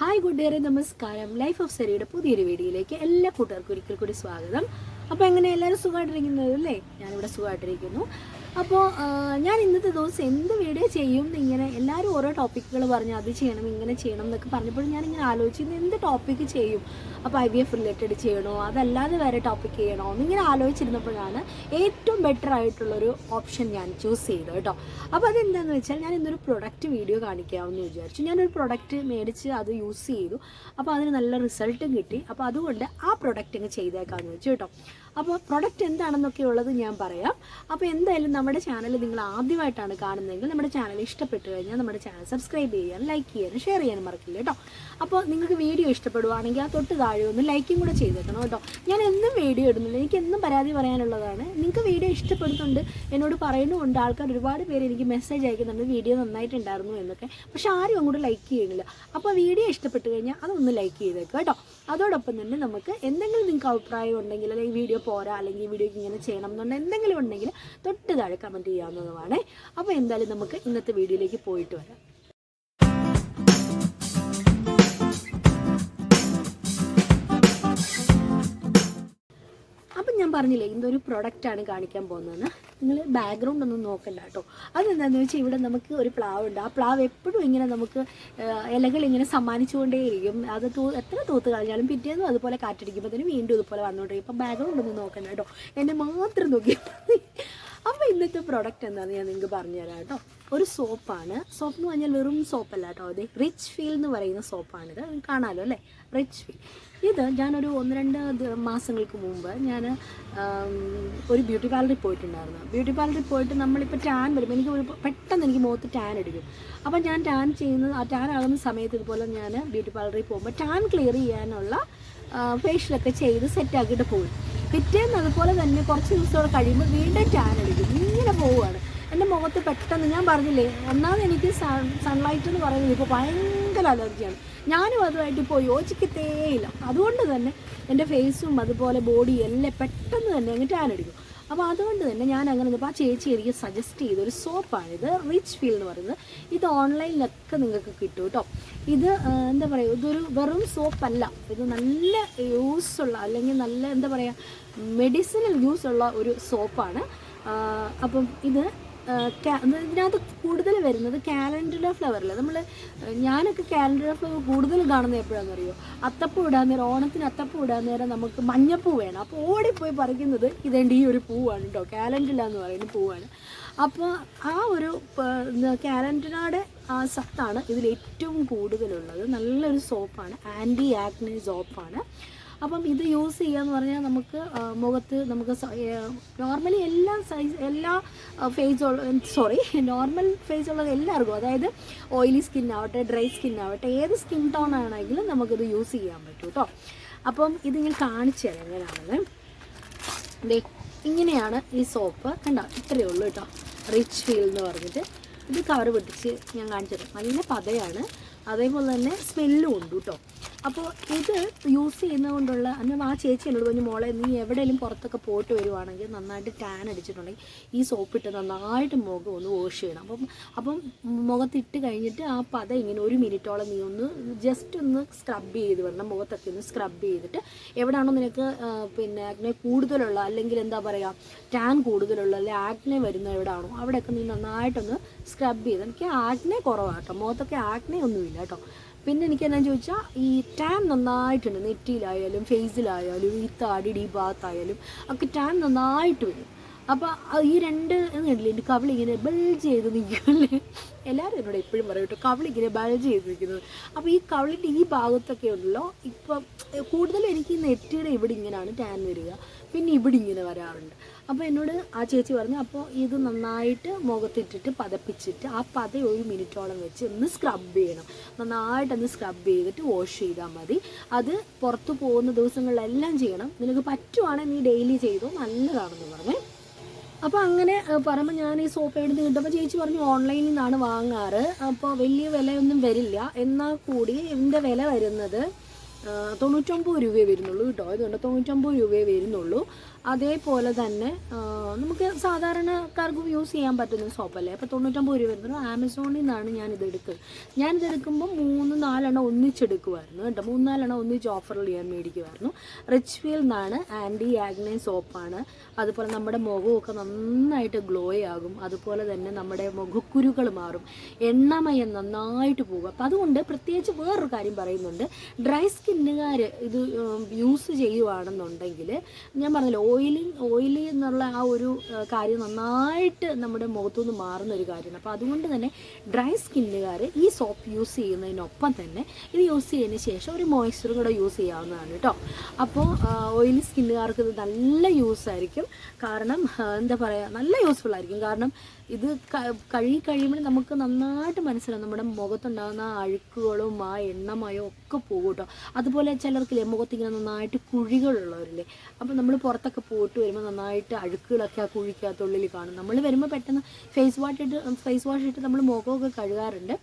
Hi കൂട്ടുകാരെ നമസ്കാരം. Life of സെറിയുടെ പുതിയൊരു വീഡിയോയിലേക്ക് എല്ലാ കൂട്ടുകാർക്കും ഒരിക്കൽ കൂടി സ്വാഗതം. അപ്പോൾ എങ്ങനെ എല്ലാവരും സുഖമായിട്ടിരിക്കുന്നത് അല്ലേ ഞാനിവിടെ സുഖമായിട്ടിരിക്കുന്നു. അപ്പോൾ ഞാൻ ഇന്നത്തെ ദിവസം എന്ത് വീഡിയോ ചെയ്യും എന്നിങ്ങനെ എല്ലാവരും ഓരോ ടോപ്പിക്കുകൾ പറഞ്ഞു അത് ചെയ്യണം ഇങ്ങനെ ചെയ്യണം എന്നൊക്കെ പറഞ്ഞപ്പോൾ ഞാനിങ്ങനെ ആലോചിച്ചു എന്ത് ടോപ്പിക്ക് ചെയ്യും? അപ്പോൾ ഐ വി എഫ് റിലേറ്റഡ് ചെയ്യണോ? അതല്ലാതെ വേറെ ടോപ്പിക്ക് ചെയ്യണോ? എന്നിങ്ങനെ ആലോചിച്ചിരുന്നപ്പോഴാണ് ഏറ്റവും ബെറ്റർ ആയിട്ടുള്ളൊരു ഓപ്ഷൻ ഞാൻ ചൂസ് ചെയ്തത് കേട്ടോ അപ്പോൾ അതെന്താണെന്ന് വെച്ചാൽ ഞാൻ ഇന്നൊരു പ്രൊഡക്റ്റ് വീഡിയോ കാണിക്കാമെന്ന് വിചാരിച്ചു. ഞാനൊരു പ്രൊഡക്റ്റ് മേടിച്ച് അത് യൂസ് ചെയ്തു. അപ്പോൾ അതിന് നല്ല റിസൾട്ടും കിട്ടി. അപ്പോൾ അതുകൊണ്ട് ആ പ്രൊഡക്റ്റ് അങ്ങ് ചെയ്തേക്കാമെന്ന് വെച്ചു കേട്ടോ അപ്പോൾ പ്രൊഡക്റ്റ് എന്താണെന്നൊക്കെ ഉള്ളത് ഞാൻ പറയാം. അപ്പോൾ എന്തായാലും നമ്മുടെ ചാനൽ നിങ്ങൾ ആദ്യമായിട്ടാണ് കാണുന്നതെങ്കിൽ നമ്മുടെ ചാനൽ ഇഷ്ടപ്പെട്ടു കഴിഞ്ഞാൽ നമ്മുടെ ചാനൽ സബ്സ്ക്രൈബ് ചെയ്യാനും ലൈക്ക് ചെയ്യാനും ഷെയർ ചെയ്യാനും മറക്കില്ല കേട്ടോ. അപ്പോൾ നിങ്ങൾക്ക് വീഡിയോ ഇഷ്ടപ്പെടുവാണെങ്കിൽ ആ തൊട്ട് താഴെ ഒന്ന് ലൈക്കും കൂടെ ചെയ്തേക്കണം കേട്ടോ. ഞാൻ എന്നും വീഡിയോ ഇടുന്നില്ല. എനിക്ക് എന്നും പരാതി പറയാനുള്ളതാണ്. നിങ്ങൾക്ക് വീഡിയോ ഇഷ്ടപ്പെടുന്നുണ്ട് എന്നോട് പറയുന്നുമുണ്ട്. ആൾക്കാർ ഒരുപാട് പേര് എനിക്ക് മെസ്സേജ് അയക്കുന്നുണ്ട്. വീഡിയോ നന്നായിട്ടുണ്ടായിരുന്നു എന്നൊക്കെ. പക്ഷെ ആരും അങ്ങോട്ട് ലൈക്ക് ചെയ്യുന്നില്ല. അപ്പോൾ വീഡിയോ ഇഷ്ടപ്പെട്ട് കഴിഞ്ഞാൽ അതൊന്ന് ലൈക്ക് ചെയ്തേക്കുക കേട്ടോ. അതോടൊപ്പം തന്നെ നമുക്ക് എന്തെങ്കിലും നിങ്ങൾക്ക് അഭിപ്രായം ഉണ്ടെങ്കിൽ അല്ലെങ്കിൽ വീഡിയോ പോരാ അല്ലെങ്കിൽ വീഡിയോ ഇങ്ങനെ ചെയ്യണം എന്നുണ്ടെങ്കിൽ എന്തെങ്കിലും ഉണ്ടെങ്കിൽ തൊട്ട് താഴെ കമന്റ് ചെയ്യാവുന്നതുമാണ്. അപ്പോൾ എന്തായാലും നമുക്ക് ഇന്നത്തെ വീഡിയോയിലേക്ക് പോയിട്ട് വരാം. പറഞ്ഞില്ലേ ഇതൊരു പ്രൊഡക്റ്റാണ് കാണിക്കാൻ പോകുന്നതെന്ന്. നിങ്ങൾ ബാക്ക്ഗ്രൗണ്ട് ഒന്നും നോക്കണ്ട കേട്ടോ. അതെന്താണെന്ന് വെച്ചാൽ ഇവിടെ നമുക്ക് ഒരു പ്ലാവ് ഉണ്ട് ആ പ്ലാവ് എപ്പോഴും ഇങ്ങനെ നമുക്ക് ഇലകൾ ഇങ്ങനെ സമ്മാനിച്ചുകൊണ്ടേയിരിക്കും. അത് തൂ എത്ര തൂത്ത് കളഞ്ഞാലും പിറ്റേന്നും അതുപോലെ കാറ്റടിക്കുമ്പോൾ തന്നെ വീണ്ടും ഇതുപോലെ വന്നുകൊണ്ടിരിക്കും അപ്പം ബാക്ക്ഗ്രൗണ്ട് ഒന്നും നോക്കണ്ട കേട്ടോ. എന്നെ മാത്രം നോക്കി അപ്പോൾ ഇന്നത്തെ പ്രോഡക്റ്റ് എന്താണെന്ന് ഞാൻ നിങ്ങൾക്ക് പറഞ്ഞുതരാം കേട്ടോ ഒരു സോപ്പാണ്. സോപ്പ് എന്ന് പറഞ്ഞാൽ വെറും സോപ്പല്ല കേട്ടോ അത് റിച്ച് ഫീൽ എന്ന് പറയുന്ന സോപ്പാണിത് കാണാമല്ലോ അല്ലേ? റിച്ച് ഫീൽ ഇത് ഞാനൊരു ഒന്ന് രണ്ട് മാസങ്ങൾക്ക് മുമ്പ് ഞാൻ ഒരു ബ്യൂട്ടി പാർലറിൽ പോയിട്ടുണ്ടായിരുന്നു. ബ്യൂട്ടി പാർലറിൽ പോയിട്ട് നമ്മളിപ്പോൾ ടാൻ വരുമ്പോൾ എനിക്ക് ഒരു പെട്ടെന്ന് എനിക്ക് മുഖത്ത് ടാൻ എടുക്കും അപ്പം ഞാൻ ടാൻ ചെയ്യുന്ന ആ ടാൻ ആകുന്ന സമയത്ത് ഇതുപോലെ ഞാൻ ബ്യൂട്ടി പാർലറിൽ പോകുമ്പോൾ ടാൻ ക്ലിയർ ചെയ്യാനുള്ള ഫേഷ്യലൊക്കെ ചെയ്ത് സെറ്റാക്കിയിട്ട് പോകും പിറ്റേന്ന് അതുപോലെ തന്നെ കുറച്ച് ദിവസത്തോടെ കഴിയുമ്പോൾ വീണ്ടും ടാൻ അടിക്കും. ഇങ്ങനെ പോവുകയാണ്. എന്റെ മുഖത്ത് പെട്ടെന്ന് ഞാൻ പറഞ്ഞില്ലേ ഒന്നാമത് എനിക്ക് സൺ സൺലൈറ്റ് എന്ന് പറയുന്നത് ഇപ്പോൾ ഭയങ്കര അലർജിയാണ്. ഞാനും അതുമായിട്ട് ഇപ്പോൾ യോജിക്കത്തേയില്ല. അതുകൊണ്ട് തന്നെ എന്റെ ഫേസും അതുപോലെ ബോഡി എല്ലാം പെട്ടെന്ന് തന്നെ അങ്ങ് ടാൻ അടിക്കും. അപ്പോൾ അതുകൊണ്ട് തന്നെ ഞാൻ അങ്ങനെ ഇപ്പോൾ ആ ചേച്ചി എനിക്ക് സജസ്റ്റ് ചെയ്ത ഒരു സോപ്പാണിത് റിച്ച് ഫീൽ എന്ന് പറയുന്നത്. ഇത് ഓൺലൈനിലൊക്കെ നിങ്ങൾക്ക് കിട്ടും കേട്ടോ. ഇത് എന്താ പറയുക ഇതൊരു വെറും സോപ്പല്ല ഇത് നല്ല യൂസുള്ള അല്ലെങ്കിൽ നല്ല എന്താ പറയുക മെഡിസിനൽ യൂസ് ഉള്ള ഒരു സോപ്പാണ്. അപ്പം ഇത് ഇതിനകത്ത് കൂടുതൽ വരുന്നത് കാലൻഡർ ഫ്ലവറിൽ നമ്മൾ ഞാനൊക്കെ കാലൻഡർ ഫ്ലവർ കൂടുതൽ കാണുന്നത് എപ്പോഴാണെന്ന് അറിയോ അത്തപ്പൂ ഇടാൻ നേരം ഓണത്തിന് അത്തപ്പൂ ഇടാൻ നേരം നമുക്ക് മഞ്ഞപ്പൂ വേണം. അപ്പോൾ ഓടിപ്പോയി പറിക്കുന്നത് ഇതേണ്ട ഈ ഒരു പൂവാണ് കേട്ടോ കാലൻഡറില എന്ന് പറയുന്ന പൂവാണ്. അപ്പോൾ ആ ഒരു കാലൻഡറിനോടെ ആ സത്താണ് ഇതിൽ ഏറ്റവും കൂടുതലുള്ളത്. നല്ലൊരു സോപ്പാണ്. Anti acne സോപ്പാണ്. അപ്പം ഇത് യൂസ് ചെയ്യാന്ന് പറഞ്ഞാൽ നമുക്ക് മുഖത്ത് നമുക്ക് നോർമലി എല്ലാ സൈസ് എല്ലാ ഫേസ് ഉള്ള സോറി നോർമൽ ഫേസ് ഉള്ളത് എല്ലാവർക്കും അതായത് ഓയിലി സ്കിൻ ആവട്ടെ ഡ്രൈ സ്കിൻ ആവട്ടെ ഏത് സ്കിൻ ടോൺ ആണെങ്കിലും നമുക്കിത് യൂസ് ചെയ്യാൻ പറ്റും കേട്ടോ അപ്പം ഇത് ഞാൻ കാണിച്ചു തരാം എങ്ങനെയാണെന്ന് ദേ ഇങ്ങനെയാണ് ഈ സോപ്പ് കണ്ടോ? ഇത്രയേ ഉള്ളൂ കേട്ടോ റിച്ച് ഫീൽ എന്ന് പറഞ്ഞിട്ട്. ഇത് കവർ പൊട്ടിച്ച് ഞാൻ കാണിച്ചു തരാം. നല്ല പതയാണ്. അതേപോലെ തന്നെ സ്മെല്ലും ഉണ്ട് കേട്ടോ അപ്പോൾ ഇത് യൂസ് ചെയ്യുന്നത് കൊണ്ടുള്ള അന്ന് ആ ചേച്ചി എന്നോട് പറഞ്ഞു മോളെ നീ എവിടെയെങ്കിലും പുറത്തൊക്കെ പോയിട്ട് വരുവാണെങ്കിൽ നന്നായിട്ട് ടാൻ അടിച്ചിട്ടുണ്ടെങ്കിൽ ഈ സോപ്പിട്ട് നന്നായിട്ട് മുഖം ഒന്ന് വാഷ് ചെയ്യണം. അപ്പം അപ്പം മുഖത്തിട്ട് കഴിഞ്ഞിട്ട് ആ പത ഇങ്ങനെ ഒരു മിനിറ്റോളം നീ ഒന്ന് ജസ്റ്റ് ഒന്ന് സ്ക്രബ് ചെയ്ത് വരണം മുഖത്തൊക്കെ ഒന്ന് സ്ക്രബ് ചെയ്തിട്ട് എവിടെയാണോ നിനക്ക് പിന്നെ ആക്നെ കൂടുതലുള്ള അല്ലെങ്കിൽ എന്താ പറയുക ടാൻ കൂടുതലുള്ള അല്ലെങ്കിൽ ആക്നെ വരുന്ന എവിടെയാണോ അവിടെയൊക്കെ നീ നന്നായിട്ടൊന്ന് സ്ക്രബ് ചെയ്ത്. എനിക്ക് ആക്നെ കുറവാണ് കേട്ടോ. മുഖത്തൊക്കെ ആക്നെ ഒന്നുമില്ല കേട്ടോ. പിന്നെ എനിക്ക് എന്നാ ചോദിച്ചാൽ ഈ ടാൻ നന്നായിട്ടുണ്ട്. നെറ്റിയിലായാലും ഫേസിലായാലും ഈ താടി ഡീ ഭാഗത്തായാലും ഒക്കെ ടാൻ നന്നായിട്ട് വരും. അപ്പോൾ ഈ രണ്ട് കണ്ടില്ലേ എന്റെ കവിളിങ്ങനെ ബൾജ് ചെയ്ത് നിൽക്കുമല്ലേ എല്ലാവരും എന്നോട് എപ്പോഴും പറയും കേട്ടോ കവിളിങ്ങനെ ബൾജ് ചെയ്ത് നിൽക്കുന്നത്. അപ്പോൾ ഈ കവിളിന്റെ ഈ ഭാഗത്തൊക്കെ ഉണ്ടല്ലോ ഇപ്പം കൂടുതലും എനിക്ക് ഈ നെറ്റിയുടെ ഇവിടെ ഇങ്ങനെയാണ് ടാൻ വരിക. പിന്നെ ഇവിടെ ഇങ്ങനെ വരാറുണ്ട്. അപ്പോൾ എന്നോട് ആ ചേച്ചി പറഞ്ഞു അപ്പോൾ ഇത് നന്നായിട്ട് മുഖത്തിട്ടിട്ട് പതപ്പിച്ചിട്ട് ആ പത ഒരു മിനിറ്റോളം വെച്ച് ഒന്ന് സ്ക്രബ് ചെയ്യണം. നന്നായിട്ടൊന്ന് സ്ക്രബ് ചെയ്തിട്ട് വാഷ് ചെയ്താൽ മതി. അത് പുറത്ത് പോകുന്ന ദിവസങ്ങളിലെല്ലാം ചെയ്യണം. നിനക്ക് പറ്റുവാണെങ്കിൽ നീ ഡെയിലി ചെയ്തോ നല്ലതാണെന്ന് പറഞ്ഞു. അപ്പോൾ അങ്ങനെ പറയുമ്പോൾ ഞാൻ ഈ സോപ്പ് എടുത്ത് കിട്ടുമ്പോൾ ചേച്ചി പറഞ്ഞു ഓൺലൈനിൽ നിന്നാണ് വാങ്ങാറ്. അപ്പോൾ വലിയ വിലയൊന്നും വരില്ല. എന്നാൽ കൂടി ഇതിന്റെ വില വരുന്നത്? തൊണ്ണൂറ്റൊമ്പത് രൂപയെ വരുന്നുള്ളൂ കേട്ടോ. അതുകൊണ്ട് തൊണ്ണൂറ്റൊമ്പത് രൂപയെ വരുന്നുള്ളൂ. അതേപോലെ തന്നെ നമുക്ക് സാധാരണക്കാർക്ക് യൂസ് ചെയ്യാൻ പറ്റുന്ന സോപ്പല്ലേ അപ്പോൾ തൊണ്ണൂറ്റൊമ്പത് രൂപ വരുന്നുള്ളൂ. ആമസോണിൽ നിന്നാണ് ഞാനിത് എടുക്കുന്നത് ഞാനിത് എടുക്കുമ്പോൾ മൂന്ന് നാലെണ്ണം ഒന്നിച്ചെടുക്കുമായിരുന്നു കേട്ടോ. മൂന്ന് നാലെണ്ണം ഒന്നിച്ച് ഓഫറിൽ ഞാൻ മേടിക്കുമായിരുന്നു റിച്ച് ഫീൽ നിന്നാണ് ആന്റി ആഗ്നൈ സോപ്പാണ് അതുപോലെ നമ്മുടെ മുഖമൊക്കെ നന്നായിട്ട് ഗ്ലോ ആകും. അതുപോലെ തന്നെ നമ്മുടെ മുഖക്കുരുകൾ മാറും. എണ്ണമയം നന്നായിട്ട് പോകും. അപ്പം അതുകൊണ്ട് പ്രത്യേകിച്ച് വേറൊരു കാര്യം പറയുന്നുണ്ട്. ഡ്രൈ സ്കിന്നുകാർ ഇത് യൂസ് ചെയ്യുവാണെന്നുണ്ടെങ്കിൽ ഞാൻ പറഞ്ഞില്ല ഓയിലിങ് ഓയിലി എന്നുള്ള ആ ഒരു കാര്യം നന്നായിട്ട് നമ്മുടെ മുഖത്തുനിന്ന് മാറുന്ന ഒരു കാര്യമാണ്. അപ്പോൾ അതുകൊണ്ട് തന്നെ ഡ്രൈ സ്കിന്നുകാർ ഈ സോപ്പ് യൂസ് ചെയ്യുന്നതിനൊപ്പം തന്നെ ഇത് യൂസ് ചെയ്തതിന് ശേഷം ഒരു മോയ്സ്ചറും കൂടെ യൂസ് ചെയ്യാവുന്നതാണ് കേട്ടോ അപ്പോൾ ഓയിലി സ്കിന്നുകാർക്ക് ഇത് നല്ല യൂസ് ആയിരിക്കും. കാരണം എന്താ പറയുക നല്ല യൂസ്ഫുൾ ആയിരിക്കും. കാരണം കഴുകി കഴിയുമ്പോൾ നമുക്ക് നന്നായിട്ട് മനസ്സിലാവും. നമ്മുടെ മുഖത്തുണ്ടാകുന്ന അഴുക്കുകളും ആ എണ്ണമയോ ഒക്കെ പോകും കേട്ടോ. അതുപോലെ ചിലർക്കില്ലേ മുഖത്ത് ഇങ്ങനെ നന്നായിട്ട് കുഴികളുള്ളവരില്ലേ. അപ്പോൾ നമ്മൾ പുറത്തൊക്കെ പോയിട്ട് വരുമ്പോൾ നന്നായിട്ട് അഴുക്കുകളൊക്കെ ആ കുഴിക്കകത്തുള്ളിൽ കാണും. നമ്മൾ വരുമ്പോൾ പെട്ടെന്ന് ഫേസ് വാഷ് ഇട്ട് ഫേസ് വാഷ് ഇട്ട് നമ്മൾ മുഖമൊക്കെ കഴുകാറുണ്ട്.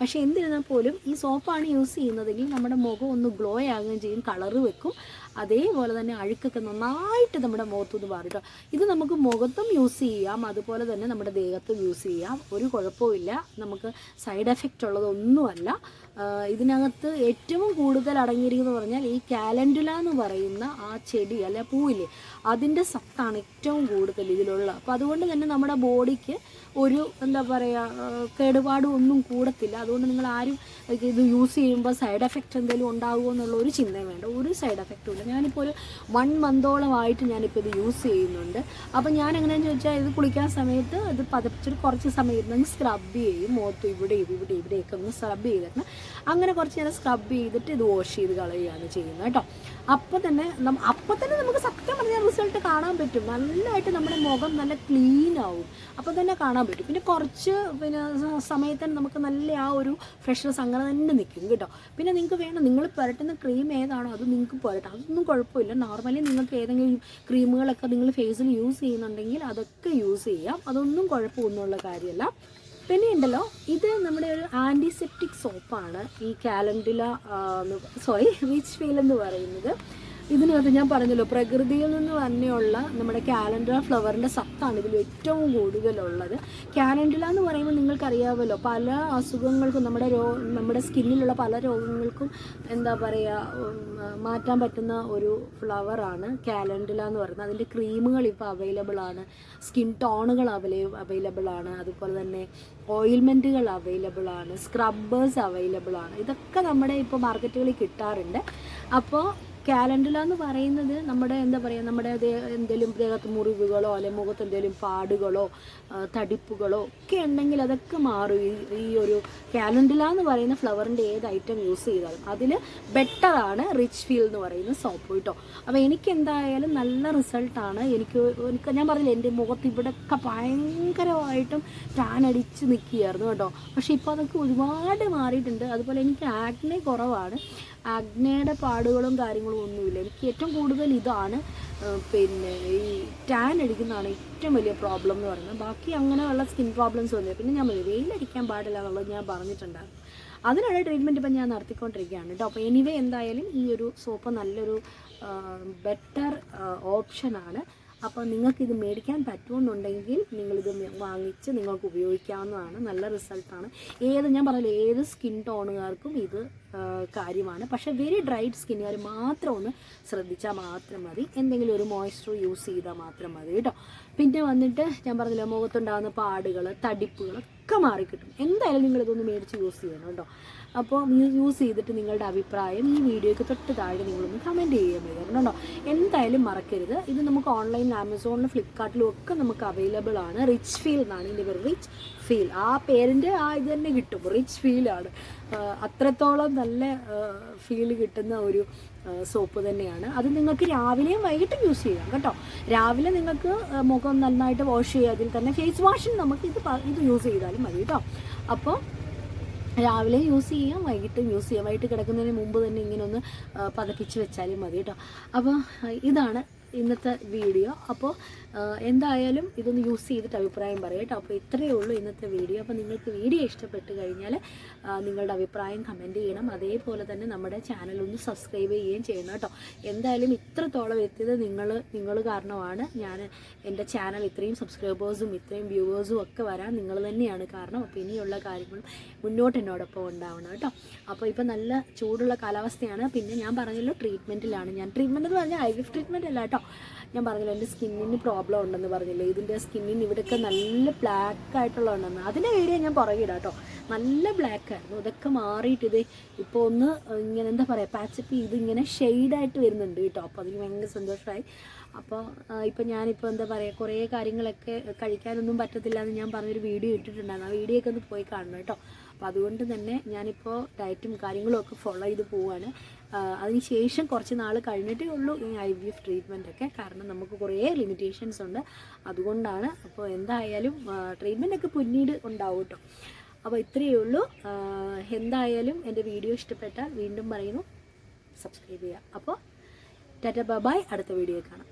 പക്ഷേ എന്തിരുന്നാൽ പോലും ഈ സോപ്പാണ് യൂസ് ചെയ്യുന്നതെങ്കിൽ നമ്മുടെ മുഖം ഒന്ന് ഗ്ലോ ആകുകയും ചെയ്യും കളറ് വെക്കും. അതേപോലെ തന്നെ അഴുക്കൊക്കെ നന്നായിട്ട് നമ്മുടെ മുഖത്തുനിന്ന് മാറി ഇത് നമുക്ക് മുഖത്തും യൂസ് ചെയ്യാം അതുപോലെ തന്നെ നമ്മുടെ ദേഹത്തും യൂസ് ചെയ്യാം. ഒരു കുഴപ്പമില്ല നമുക്ക് സൈഡ് എഫക്റ്റ് ഉള്ളതൊന്നുമല്ല. ഇതിനകത്ത് ഏറ്റവും കൂടുതൽ അടങ്ങിയിരിക്കുന്നത് പറഞ്ഞാൽ ഈ കാലൻഡുല എന്ന് പറയുന്ന ആ ചെടി അല്ലെ പൂവില്ലേ അതിന്റെ സത്താണ് ഏറ്റവും കൂടുതൽ ഇതിലുള്ള. അപ്പോൾ അതുകൊണ്ട് തന്നെ നമ്മുടെ ബോഡിക്ക് ഒരു എന്താ പറയുക കേടുപാടും ഒന്നും കൂടത്തില്ല. അതുകൊണ്ട് നിങ്ങൾ ആരും ഇത് യൂസ് ചെയ്യുമ്പോൾ സൈഡ് എഫക്റ്റ് എന്തെങ്കിലും ഉണ്ടാകുമോ എന്നുള്ള ഒരു ചിന്തയും വേണ്ട. ഒരു സൈഡ് എഫക്റ്റും ഇല്ല. ഞാനിപ്പോൾ ഒരു വൺ മന്തോളമായിട്ട് ഞാനിപ്പോൾ ഇത് യൂസ് ചെയ്യുന്നുണ്ട്. അപ്പോൾ ഞാൻ എങ്ങനെയാണെന്ന് ചോദിച്ചാൽ ഇത് കുളിക്കാൻ സമയത്ത് ഇത് പതിപ്പിച്ചിട്ട് കുറച്ച് സമയം ഇരുന്ന് സ്ക്രബ് ചെയ്യും. മുഖത്ത് ഇവിടെ ഇവിടെ ഇവിടെയൊക്കെ ഒന്ന് സ്ക്രബ് ചെയ്തിട്ട് അങ്ങനെ കുറച്ച് നേരം സ്ക്രബ് ചെയ്തിട്ട് ഇത് വാഷ് ചെയ്ത് കളയുകയാണ് ചെയ്യുന്നത് കേട്ടോ. അപ്പോൾ തന്നെ അപ്പോൾ തന്നെ നമുക്ക് സത്യം പറഞ്ഞാൽ റിസൾട്ട് കാണാൻ പറ്റും. നല്ലതായിട്ട് നമ്മുടെ മുഖം നല്ല ക്ലീൻ ആവും. അപ്പോൾ തന്നെ കാണാൻ പറ്റും. പിന്നെ കുറച്ച് പിന്നെ സമയത്ത് സമയത്തിന് നമുക്ക് നല്ല ആ ഒരു ഫ്രഷ്നസ് അങ്ങനെ തന്നെ നിൽക്കും കേട്ടോ. പിന്നെ നിങ്ങൾക്ക് വേണം നിങ്ങൾ പുരട്ടുന്ന ക്രീം ഏതാണോ അത് നിങ്ങൾക്ക് പുരട്ടാം. അതൊന്നും കുഴപ്പമില്ല. നോർമലി നിങ്ങൾക്ക് ഏതെങ്കിലും ക്രീമുകളൊക്കെ നിങ്ങൾ ഫേസിൽ യൂസ് ചെയ്യുന്നുണ്ടെങ്കിൽ അതൊക്കെ യൂസ് ചെയ്യാം. അതൊന്നും കുഴപ്പമൊന്നുമുള്ള കാര്യമല്ല. പിന്നെ ഉണ്ടല്ലോ ഇത് നമ്മുടെ ഒരു ആന്റിസെപ്റ്റിക് സോപ്പാണ് ഈ കാലൻഡില സോറി റിച്ച് ഫീൽ എന്ന് പറയുന്നത്. ഇതിനകത്ത് ഞാൻ പറഞ്ഞല്ലോ പ്രകൃതിയിൽ നിന്ന് തന്നെയുള്ള നമ്മുടെ കാലണ്ടർ ഫ്ലവറിന്റെ സത്താണ് ഇതിൽ ഏറ്റവും കൂടുതലുള്ളത്. കാലണ്ടില എന്ന് പറയുമ്പോൾ നിങ്ങൾക്കറിയാമല്ലോ പല അസുഖങ്ങൾക്കും നമ്മുടെ രോ നമ്മുടെ സ്കിന്നിലുള്ള പല രോഗങ്ങൾക്കും എന്താ പറയുക മാറ്റാൻ പറ്റുന്ന ഒരു ഫ്ലവറാണ് കാലണ്ടില എന്ന് പറയുന്നത്. അതിന്റെ ക്രീമുകൾ ഇപ്പോൾ അവൈലബിൾ ആണ് സ്കിൻ ടോണുകൾ അവൈല അവൈലബിൾ ആണ് അതുപോലെ തന്നെ ഓയിൽമെന്റുകൾ അവൈലബിൾ ആണ് സ്ക്രബ്ബേഴ്സ് അവൈലബിൾ ആണ്. ഇതൊക്കെ നമ്മുടെ ഇപ്പോൾ മാർക്കറ്റുകളിൽ കിട്ടാറുണ്ട്. അപ്പോൾ കാലൻഡുല എന്ന് പറയുന്നത് നമ്മുടെ എന്താ പറയുക നമ്മുടെ എന്തെങ്കിലും ദേഹത്ത് മുറിവുകളോ അല്ലെങ്കിൽ മുഖത്ത് എന്തെങ്കിലും പാടുകളോ തടിപ്പുകളോ ഒക്കെ ഉണ്ടെങ്കിൽ അതൊക്കെ മാറും. ഈ ഈ ഒരു കാലൻഡുല എന്ന് പറയുന്ന ഫ്ലവറിന്റെ ഏത് ഐറ്റം യൂസ് ചെയ്താലും അതിൽ ബെറ്ററാണ് റിച്ച് ഫീൽ എന്ന് പറയുന്ന സോപ്പ് കേട്ടോ. അപ്പോൾ എനിക്ക് എന്തായാലും നല്ല റിസൾട്ടാണ്. എനിക്ക് എനിക്ക് ഞാൻ പറഞ്ഞില്ല എന്റെ മുഖത്ത് ഇവിടെയൊക്കെ ഭയങ്കരമായിട്ടും ടാൻ അടിച്ച് നിൽക്കുകയായിരുന്നു കേട്ടോ. പക്ഷെ ഇപ്പോൾ അതൊക്കെ ഒരുപാട് മാറിയിട്ടുണ്ട്. അതുപോലെ എനിക്ക് ആഗ്നെ കുറവാണ്. ആഗ്നയുടെ പാടുകളും കാര്യങ്ങളും ഒന്നുമില്ല. എനിക്ക് ഏറ്റവും കൂടുതൽ ഇതാണ് പിന്നെ ഈ ടാൻ അടിക്കുന്നതാണ് ഏറ്റവും വലിയ പ്രോബ്ലം എന്ന് പറയുന്നത്. ബാക്കി അങ്ങനെയുള്ള സ്കിൻ പ്രോബ്ലംസ് വന്നു. പിന്നെ ഞാൻ വെയിലടിക്കാൻ പാടില്ല എന്നുള്ളത് ഞാൻ പറഞ്ഞിട്ടുണ്ടായിരുന്നു. അതിനുള്ള ട്രീറ്റ്മെന്റ് ഇപ്പം ഞാൻ നടത്തിക്കൊണ്ടിരിക്കുകയാണ് കേട്ടോ അപ്പോൾ എനിവേ എന്തായാലും ഈ ഒരു സോപ്പ് നല്ലൊരു ബെറ്റർ ഓപ്ഷനാണ് അപ്പോൾ നിങ്ങൾക്ക് ഇത് മേടിക്കാൻ പറ്റുമെന്നുണ്ടെങ്കിൽ നിങ്ങളിത് വാങ്ങിച്ച് നിങ്ങൾക്ക് ഉപയോഗിക്കാവുന്നതാണ്. നല്ല റിസൾട്ടാണ്. ഏത് ഞാൻ പറഞ്ഞില്ല ഏത് സ്കിൻ ടോണുകാർക്കും ഇത് കാര്യമാണ്. പക്ഷേ വെരി ഡ്രൈഡ് സ്കിന്നുകാർ മാത്രം ഒന്ന് ശ്രദ്ധിച്ചാൽ മാത്രം മതി. എന്തെങ്കിലും ഒരു മോയ്സ്ചർ യൂസ് ചെയ്താൽ മാത്രം മതി കേട്ടോ. പിന്നെ വന്നിട്ട് ഞാൻ പറഞ്ഞില്ല മുഖത്തുണ്ടാകുന്ന പാടുകൾ തടിപ്പുകൾ ഒക്കെ മാറിക്കിട്ടും. എന്തായാലും നിങ്ങൾ ഇതൊന്ന് മേടിച്ച് യൂസ് ചെയ്യണം കേട്ടോ. അപ്പോൾ യൂസ് ചെയ്തിട്ട് നിങ്ങളുടെ അഭിപ്രായം ഈ വീഡിയോയ്ക്ക് തൊട്ട് താഴെ നിങ്ങളൊന്ന് കമന്റ് ചെയ്യാൻ പറ്റും കേട്ടോ. എന്തായാലും മറക്കരുത്. ഇത് നമുക്ക് ഓൺലൈൻ ആമസോണിലും ഫ്ലിപ്കാർട്ടിലും ഒക്കെ നമുക്ക് അവൈലബിൾ ആണ്. റിച്ച് ഫീൽ എന്നാണ് ഇതിന്റെ പേര്. റിച്ച് ഫീൽ ആ പേരിന്റെ ആ ഇത് തന്നെ കിട്ടും. റിച്ച് ഫീലാണ് അത്രത്തോളം നല്ല ഫീൽ കിട്ടുന്ന ഒരു സോപ്പ് തന്നെയാണ്. അത് നിങ്ങൾക്ക് രാവിലെയും വൈകിട്ടും യൂസ് ചെയ്യാം കേട്ടോ. രാവിലെ നിങ്ങൾക്ക് മുഖം നന്നായിട്ട് വാഷ് ചെയ്യുക. അതിൽ തന്നെ ഫേസ് വാഷിന് നമുക്ക് ഇത് ഇത് യൂസ് ചെയ്താലും മതി കേട്ടോ. അപ്പോൾ രാവിലെ യൂസ് ചെയ്യാം വൈകിട്ടും യൂസ് ചെയ്യാം. വൈകിട്ട് കിടക്കുന്നതിന് മുമ്പ് തന്നെ ഇങ്ങനെ ഒന്ന് പതപ്പിച്ച് വെച്ചാലും മതി കേട്ടോ. അപ്പോൾ ഇതാണ് ഇന്നത്തെ വീഡിയോ. അപ്പോൾ എന്തായാലും ഇതൊന്ന് യൂസ് ചെയ്തിട്ട് അഭിപ്രായം പറയാം കേട്ടോ. അപ്പോൾ ഇത്രയേ ഉള്ളൂ ഇന്നത്തെ വീഡിയോ. അപ്പോൾ നിങ്ങൾക്ക് വീഡിയോ ഇഷ്ടപ്പെട്ട് കഴിഞ്ഞാൽ നിങ്ങളുടെ അഭിപ്രായം കമന്റ് ചെയ്യണം. അതേപോലെ തന്നെ നമ്മുടെ ചാനൽ ഒന്ന് സബ്സ്ക്രൈബ് ചെയ്യുകയും ചെയ്യണം കേട്ടോ. എന്തായാലും ഇത്രത്തോളം എത്തിയത് നിങ്ങൾ നിങ്ങൾ കാരണമാണ്. ഞാൻ എന്റെ ചാനൽ ഇത്രയും സബ്സ്ക്രൈബേഴ്സും ഇത്രയും വ്യൂവേഴ്സും ഒക്കെ വരാൻ നിങ്ങൾ തന്നെയാണ് കാരണം. അപ്പോൾ ഇനിയുള്ള കാര്യങ്ങളും മുന്നോട്ട് എന്നോടൊപ്പം ഉണ്ടാവണം കേട്ടോ. അപ്പോൾ ഇപ്പോൾ നല്ല ചൂടുള്ള കാലാവസ്ഥയാണ്. പിന്നെ ഞാൻ പറഞ്ഞല്ലോ ട്രീറ്റ്മെന്റിലാണ് ഞാൻ ട്രീറ്റ്മെന്റ് എന്ന് പറഞ്ഞാൽ ഐ വിഫ് ട്രീറ്റ്മെന്റ് അല്ല കേട്ടോ. ഞാൻ പറഞ്ഞില്ല എന്റെ സ്കിന്നിന് പ്രോബ്ലം ഉണ്ടെന്ന് പറഞ്ഞില്ലേ. ഇതിന്റെ സ്കിന്നിന് ഇവിടെയൊക്കെ നല്ല ബ്ലാക്ക് ആയിട്ടുള്ള ഉണ്ടെന്ന് അതിന്റെ ഏരിയ ഞാൻ പുറകിടാം കേട്ടോ. നല്ല ബ്ലാക്ക് ആയിരുന്നു. ഇതൊക്കെ മാറിയിട്ട് ഇത് ഇപ്പോൾ ഒന്ന് ഇങ്ങനെ എന്താ പറയുക പാച്ചപ്പ് ഇത് ഇങ്ങനെ ഷെയ്ഡായിട്ട് വരുന്നുണ്ട് കേട്ടോ. അപ്പോൾ അതിന് ഭയങ്കര സന്തോഷമായി അപ്പോൾ ഇപ്പോൾ ഞാനിപ്പോൾ എന്താ പറയുക കുറേ കാര്യങ്ങളൊക്കെ കഴിക്കാനൊന്നും പറ്റത്തില്ല എന്ന് ഞാൻ പറഞ്ഞൊരു വീഡിയോ ഇട്ടിട്ടുണ്ടായിരുന്നു. ആ വീഡിയോ ഒക്കെ ഒന്ന് പോയി കാണണം കേട്ടോ. അപ്പോൾ അതുകൊണ്ട് തന്നെ ഞാനിപ്പോൾ ഡയറ്റും കാര്യങ്ങളും ഒക്കെ ഫോളോ ചെയ്ത് പോവാണ്. അതിന് ശേഷം കുറച്ച് നാൾ കഴിഞ്ഞിട്ടേ ഉള്ളൂ ഈ ഐ വി എഫ് ട്രീറ്റ്മെന്റ് ഒക്കെ കാരണം നമുക്ക് കുറേ ലിമിറ്റേഷൻസ് ഉണ്ട്. അതുകൊണ്ടാണ് അപ്പോൾ എന്തായാലും ട്രീറ്റ്മെന്റ് ഒക്കെ പിന്നീട് ഉണ്ടാവും കേട്ടോ അപ്പോൾ ഇത്രയേ ഉള്ളൂ. എന്തായാലും എന്റെ വീഡിയോ ഇഷ്ടപ്പെട്ടാൽ വീണ്ടും പറയുന്നു. സബ്സ്ക്രൈബ് ചെയ്യുക. അപ്പോൾ ടാറ്റ ബബായ് അടുത്ത വീഡിയോ കാണാം.